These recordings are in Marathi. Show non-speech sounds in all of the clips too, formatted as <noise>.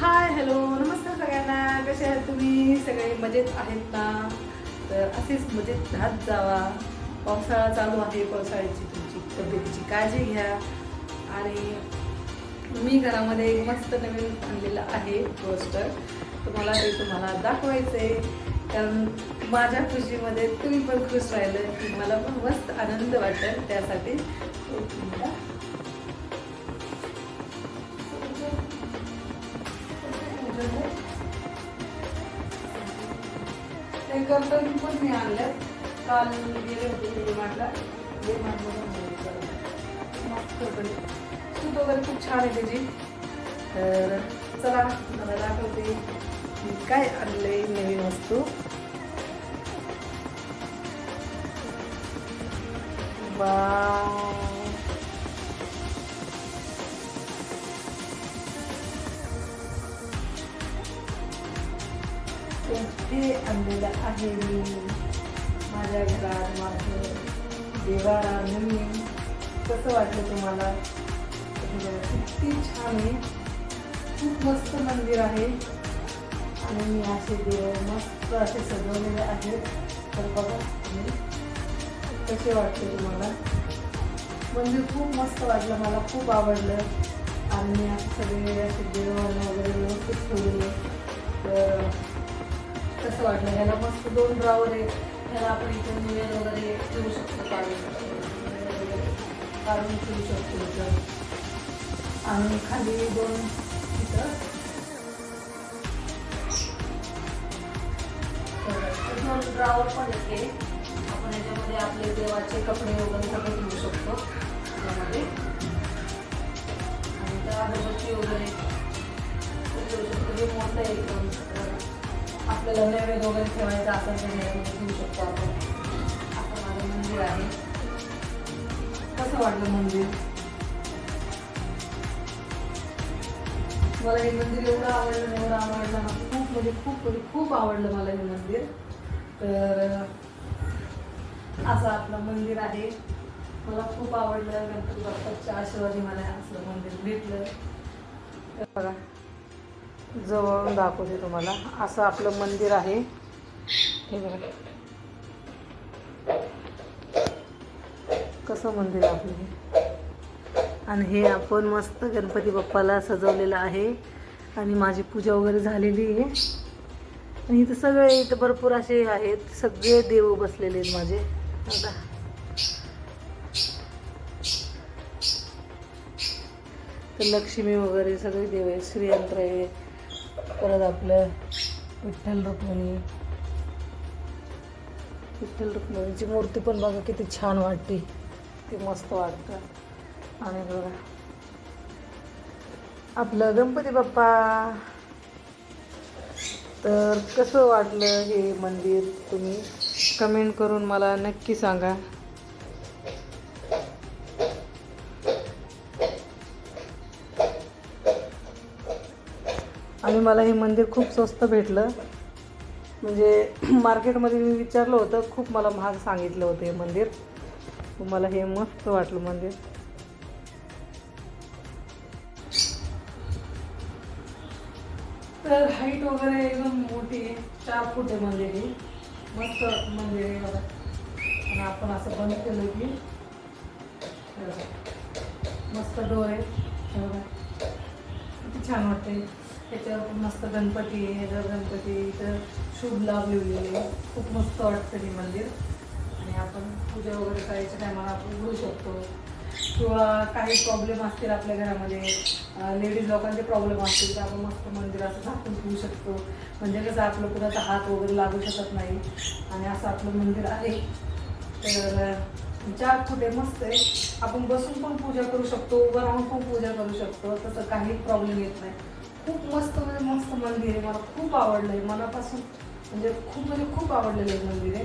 हाय हॅलो नमस्कार सगळ्यांना. कसे आहात तुम्ही? सगळे मजेत आहेत ना तर असेच मजेत राहत जावा. पावसाळा चालू आहे. पावसाळ्याची तुमची तब्येतीची काळजी घ्या. आणि मी घरामध्ये एक मस्त नवीन आणलेलं आहे पोस्टर तुम्हाला ते तुम्हाला दाखवायचं आहे कारण माझ्या खुशीमध्ये तुम्ही पण खुश राहिलं की मला पण मस्त आनंद वाटेल त्यासाठी ते कर्तन पण मी आणलं. काल गेले होते ते मांडला ते मस्त वगैरे सूत वगैरे खूप छान आहे त्याची. तर चला मला दाखवते. मी काय आणलंय नवीन वस्तू. बा तर आणलेलं आहे मी. माझ्या घरात माझं देवारा मी. कसं वाटलं तुम्हाला? किती छान आहे. खूप मस्त मंदिर आहे. आणि मी असे देव मस्त असे सजवलेले आहेत. तर बघा तुम्ही कसे वाटते तुम्हाला? मंदिर खूप मस्त वाटलं मला खूप आवडलं. आणि मी असे सगळे असे देवांना वगैरे व्यवस्थित ठेवले तर कसं वाटलं. ह्याला मस्त दोन ड्रावर आहे ह्याला आपण इथे मिळेल वगैरे ठेवू शकतो काढून वगैरे काढून ठेवू शकतो इथं. आणि खाली दोन इथं. दोन ड्रावर पण येते. आपण याच्यामध्ये आपले देवाचे कपडे वगैरे सगळं ठेवू शकतो. त्यामध्ये. आणि त्या अगरबत्ती वगैरे ठेवू शकतो. हे मोठं आहे एकदम. आपल्याला नैवेद्य वगैरे ठेवायचा असेल तर ह्याच्यामध्ये शकतो आपण. असं माझं मंदिर आहे. कसं वाटलं मंदिर? मला हे मंदिर एवढं आवडलं एवढं आवडलं खूप म्हणजे खूप म्हणजे खूप आवडलं मला हे मंदिर. तर असं आपलं मंदिर आहे. मला खूप आवडलं. गणपती बाप्पाच्या आशीर्वादी मला असलं मंदिर भेटलं. बघा. जवळून दाखवते तुम्हाला. असं आपलं मंदिर आहे. हे बघा. कसं मंदिर आपलं हे? आणि हे आपण मस्त गणपती बाप्पाला सजवलेलं आहे. आणि माझी पूजा वगैरे झालेली आहे. आणि इथं सगळे इथं भरपूर असे आहेत. सगळे देव बसलेले आहेत माझे. आता तर लक्ष्मी वगैरे सगळे देव आहेत. श्रीयंत्र आहे परत आपलं विठ्ठल रुक्मिणी. विठ्ठल रुक्मिणीची मूर्ती पण बघा किती छान वाटते. ती मस्त वाटतं. आणि बघा. आपलं गणपती बाप्पा. तर कसं वाटलं हे मंदिर तुम्ही? कमेंट करून मला नक्की सांगा. आणि मला हे मंदिर खूप स्वस्त भेटलं. म्हणजे <clears throat> मार्केटमध्ये मी विचारलं होतं खूप मला महाग सांगितलं होतं हे मंदिर. मला हे मस्त वाटलं मंदिर. तर हाईट वगैरे एकदम मोठी चार फूट आहे मंदिर ही. मस्त मंदिर आहे बघा. आणि आपण असं बंद केलं की मस्त डोर आहे. किती छान वाटते त्याच्यावर मस्त गणपती आहे गणपती इथं शुभ लाभ लिहिलेले खूप मस्त वाटतं हे मंदिर. आणि आपण पूजा वगैरे करायच्या टायमाला आपण उघडू शकतो. किंवा काही प्रॉब्लेम असतील आपल्या घरामध्ये लेडीज लोकांचे प्रॉब्लेम असतील तर आपण मस्त मंदिर असं झाकून ठेवू शकतो. म्हणजे कसं आपलं कुणाचा हात वगैरे लागू शकत नाही. आणि असं आपलं मंदिर आहे. तर चार फुटे मस्त आहे. आपण बसून पण पूजा करू शकतो उभं राहून पण पूजा करू शकतो. तसं काही प्रॉब्लेम येत नाही. खूप मस्त म्हणजे मस्त मंदिर आहे. मला खूप आवडलं आहे मनापासून म्हणजे खूप म्हणजे खूप आवडलेलं आहे मंदिर आहे.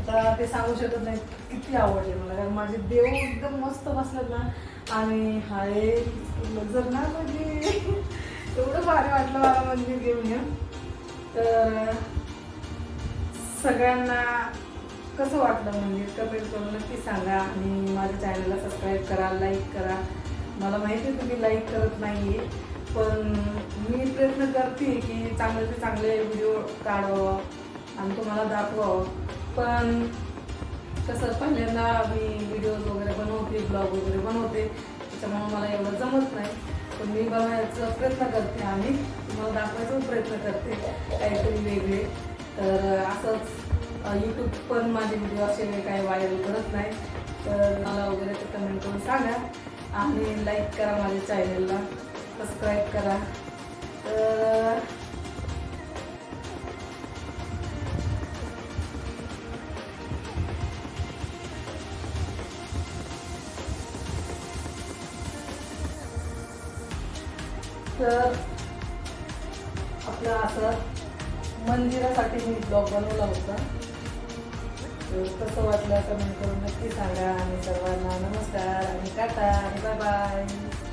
आता ते सांगू शकत नाही किती आवडले मला. कारण माझे देव एकदम मस्त बसलेत ना. आणि हाय जर ना म्हणजे <laughs> एवढं भारी वाटलं मला मंदिर घेऊन ये तर सगळ्यांना कसं वाटलं मंदिर? कमेंट करून नक्की सांगा. आणि माझ्या चॅनलला सबस्क्राईब करा लाईक करा. मला माहिती आहे तुम्ही लाईक करत नाही आहे पण मी प्रयत्न करते की चांगले ते चांगले व्हिडिओ काढावं आणि तुम्हाला दाखवावं. पण कसं पहिल्यांदा मी व्हिडिओज वगैरे बनवते ब्लॉग वगैरे बनवते. त्याच्यामुळे मला एवढं जमत नाही. पण मी बनवायचा प्रयत्न करते आणि तुम्हाला दाखवायचा प्रयत्न करते काहीतरी वेगळे. तर असंच यूट्यूब पण माझे व्हिडिओ असे काही व्हायरल करत नाही. तर मला वगैरे ते कमेंट करून सांगा आणि लाईक करा माझ्या चॅनलला सबस्क्राईब करा. तर तर आपलं असं मंदिरासाठी मी ब्लॉग बनवला होता. तर कसं वाटलं? कमेंट करून नक्की सांगा. आणि सर्वांना नमस्कार. आणि टाटा. आणि बाय बाय